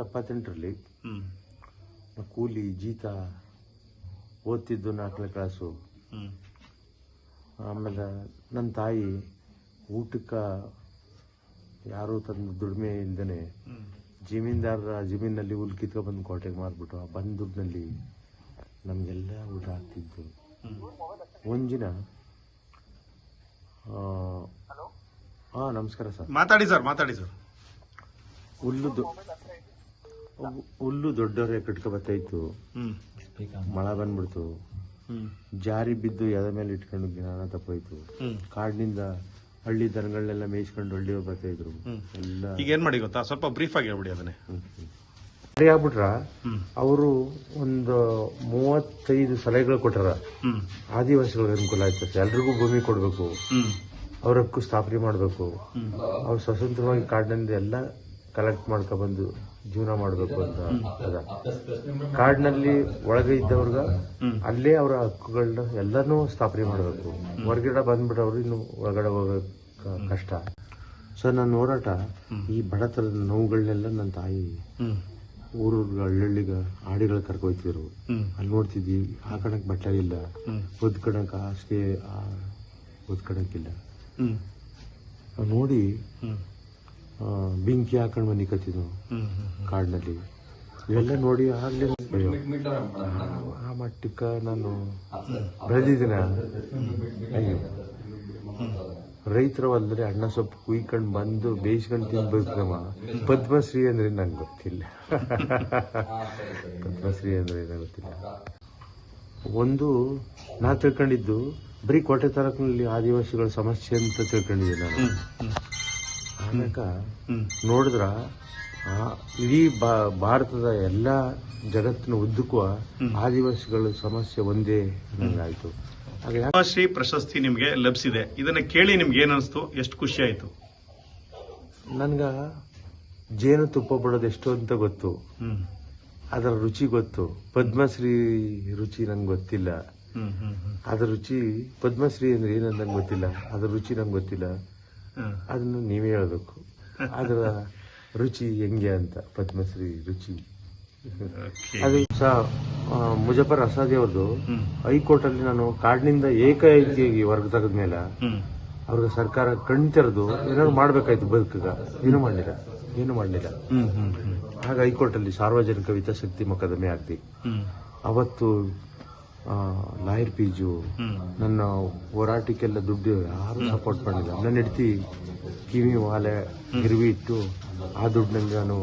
ಎಪ್ಪತ್ತೆಂಟರಲ್ಲಿ ಹ್ಮ್. ಕೂಲಿ ಜೀತ ಓದ್ತಿದ್ದು ನಾಲ್ಕನೇ ಕ್ಲಾಸು. ಆಮೇಲೆ ನನ್ನ ತಾಯಿ ಊಟಕ್ಕೆ ಯಾರೂ ತಂದು ದುಡಿಮೆಯಿಂದನೇ ಇಲ್ದೇ ಜಮೀನ್ದಾರರ ಜಮೀನಲ್ಲಿ ಹುಲ್ ಕಿತ್ಕೊಬಂದು ಕೋಟೆಗೆ ಮಾರ್ಬಿಟ್ಟು ಆ ಬಂದ ದುಡ್ಡಿನಲ್ಲಿ ನಮಗೆಲ್ಲ ಊಟ ಆಗ್ತಿದ್ದು ಒಂದು ಒಂದಿನ ಹಾಂ ನಮಸ್ಕಾರ ಸರ್. ಮಾತಾಡಿ ಸರ್ ಮಾತಾಡಿ ಸರ್. ಹುಲ್ಲು ಹುಲ್ಲು ದೊಡ್ಡವರೇ ಕಟ್ಕೊ ಬರ್ತಾಯಿತ್ತು ಮಳೆ ಬಂದ್ಬಿಡ್ತು. ಜಾರಿ ಬಿದ್ದು ಎದ ಮೇಲೆ ಇಟ್ಕೊಂಡು ಜ್ಞಾನ ತಪ್ಪೋಯ್ತು. ಕಾಡಿನಿಂದ ಹಳ್ಳಿ ದನಗಳನ್ನೆಲ್ಲ ಮೇಯಿಸ್ಕೊಂಡು ಹಳ್ಳಿ ಬರ್ತಾ ಇದ್ರು ಎಲ್ಲ ಈಗ ಏನ್ ಮಾಡಿ ಗೊತ್ತಾ? ಸ್ವಲ್ಪ ಬ್ರೀಫ್ ಆಗಿ ಹೇಳ್ಬಿಡಿ ಅದನ್ನೇ. ಸರಿ ಆಗ್ಬಿಟ್ರ? ಅವರು ಒಂದು ಮೂವತ್ತೈದು ಸಲಹೆಗಳು ಕೊಟ್ಟಾರ. ಆದಿವಾಸಿಗಳಿಗೆ ಅನುಕೂಲ ಆಯ್ತದೆ ಎಲ್ರಿಗೂ ಭೂಮಿ ಕೊಡಬೇಕು. ಅವ್ರ ಹಕ್ಕು ಸ್ಥಾಪನೆ ಮಾಡಬೇಕು. ಅವ್ರು ಸ್ವತಂತ್ರವಾಗಿ ಕಾಡಿನಿಂದ ಎಲ್ಲ ಕಲೆಕ್ಟ್ ಮಾಡ್ಕೊಬಂದು ಜೀವನ ಮಾಡಬೇಕು ಅಂತ ಅದ. ಕಾಡಿನಲ್ಲಿ ಒಳಗೆ ಇದ್ದವ್ರಿಗೆ ಅಲ್ಲೇ ಅವರ ಹಕ್ಕುಗಳನ್ನ ಎಲ್ಲನೂ ಸ್ಥಾಪನೆ ಮಾಡಬೇಕು. ಹೊರಗಡೆ ಬಂದ್ಬಿಟ್ಟವ್ರು ಇನ್ನು ಒಳಗಡೆ ಹೋಗೋಕೆ ಕಷ್ಟ. ಸೊ ನನ್ನ ಹೋರಾಟ ಈ ಬಡತನದ ನೋವುಗಳನ್ನೆಲ್ಲ ನನ್ನ ತಾಯಿ ಊರೂರ್ಗ ಹಳ್ಳಿಗ ಆಡಿಗಳು ಕರ್ಕೊಯ್ತಿದ್ರು. ಅಲ್ಲಿ ನೋಡ್ತಿದ್ವಿ ಹಾಕಣಕ್ ಬಟ್ಟೆ ಇಲ್ಲ. ಒದ್ಕಣಕ್ ಹಾಸಿಗೆ ಒದ್ಕಣಕ್ಕಿಲ್ಲ ನೋಡಿ ಬೆಂಕಿ ಹಾಕೊಂಡು ಮನೆ ಕತ್ತಿದ್ವು ಕಾಡಿನಲ್ಲಿ. ಇವೆಲ್ಲ ನೋಡಿ ಆಗ್ಲಿ ಆ ಮಟ್ಟಕ್ಕ ನಾನು ಬೆಳೆದಿದ್ದೀನ? ರೈತರ ಅಲ್ಲದೆ ಅಣ್ಣ ಸೊಪ್ಪು ಕುಯ್ಕೊಂಡು ಬಂದು ಬೇಯಿಸ್ಕೊಂಡು ತಿನ್ಬೇಕಮ್ಮ ಪದ್ಮಶ್ರೀ ಅಂದ್ರೆ ನಂಗೆ ಗೊತ್ತಿಲ್ಲ. ಪದ್ಮಶ್ರೀ ಅಂದ್ರೆ ನಂಗೆ ಗೊತ್ತಿಲ್ಲ. ಒಂದು ನಾ ತಿಳ್ಕೊಂಡಿದ್ದು, ಬರೀ ಕೋಟೆ ತಾಲೂಕಿನಲ್ಲಿ ಆದಿವಾಸಿಗಳ ಸಮಸ್ಯೆ ಅಂತ ತಿಳ್ಕೊಂಡಿದ್ದೆ ನಾನು. ಹ್ಮ್. ನೋಡಿದ್ರ ಇಡೀ ಭಾರತದ ಎಲ್ಲ ಜಗತ್ತಿನ ಉದ್ದಕ್ಕೂ ಆದಿವಾಸಿಗಳ ಸಮಸ್ಯೆ ಒಂದೇ ಆಯ್ತು ಪದ್ಮಶ್ರೀ ಪ್ರಶಸ್ತಿ ನಿಮ್ಗೆ ಲಭಿಸಿದೆ. ಇದನ್ನ ಕೇಳಿ ನಿಮ್ಗೆ ಏನಿಸ್ತು ಎಷ್ಟು ಖುಷಿ ಆಯ್ತು? ನನ್ಗ ಜೇನು ತುಪ್ಪ ಬಿಡೋದು ಎಷ್ಟು ಅಂತ ಗೊತ್ತು. ಅದರ ರುಚಿ ಗೊತ್ತು. ಪದ್ಮಶ್ರೀ ರುಚಿ ನಂಗೆ ಗೊತ್ತಿಲ್ಲ. ಅದರ ರುಚಿ ಪದ್ಮಶ್ರೀ ಅಂದ್ರೆ ಏನಂತ ಗೊತ್ತಿಲ್ಲ. ಅದರ ರುಚಿ ನಂಗೆ ಗೊತ್ತಿಲ್ಲ. ಅದನ್ನು ನೀವೇ ಹೇಳಬೇಕು. ಅದರ ರುಚಿ ಹೆಂಗೆ ಅಂತ ಪದ್ಮಶ್ರೀ ರುಚಿ. ಅದು ಸಹ ಮುಜಫರ್ ಅಸಾದಿ ಅವ್ರದ್ದು. ಹೈಕೋರ್ಟ್ ಅಲ್ಲಿ ನಾನು ಕಾಡಿನಿಂದ ಏಕಾಏಕಿಯಾಗಿ ವರ್ಗ ತೆಗೆದ್ಮೇಲೆ ಅವ್ರಿಗೆ ಸರ್ಕಾರ ಕಣ್ ತೆರೆದು ಏನಾದ್ರು ಮಾಡ್ಬೇಕಾಯ್ತು ಬದುಕಿಗ. ಏನು ಮಾಡಲಿಲ್ಲ. ಏನು ಮಾಡಲಿಲ್ಲ. ಹಾಗೆ ಹೈಕೋರ್ಟ್ ಅಲ್ಲಿ ಸಾರ್ವಜನಿಕ ಹಿತಾಸಕ್ತಿ ಮೊಕದ್ದಮೆ ಆಗ್ತಿ. ಅವತ್ತು ಲಾಯರ್ ಪೀಜು ನನ್ನ ಹೋರಾಟಕ್ಕೆಲ್ಲ ದುಡ್ಡು ಯಾರು ಸಪೋರ್ಟ್ ಮಾಡಿಲ್ಲ. ನನ್ನ ಹೆಡ್ತಿ ಕಿವಿ ವಾಲೆ ಗಿರ್ವಿ ಇಟ್ಟು ಆ ದುಡ್ಡಿನಲ್ಲಿ ನಾನು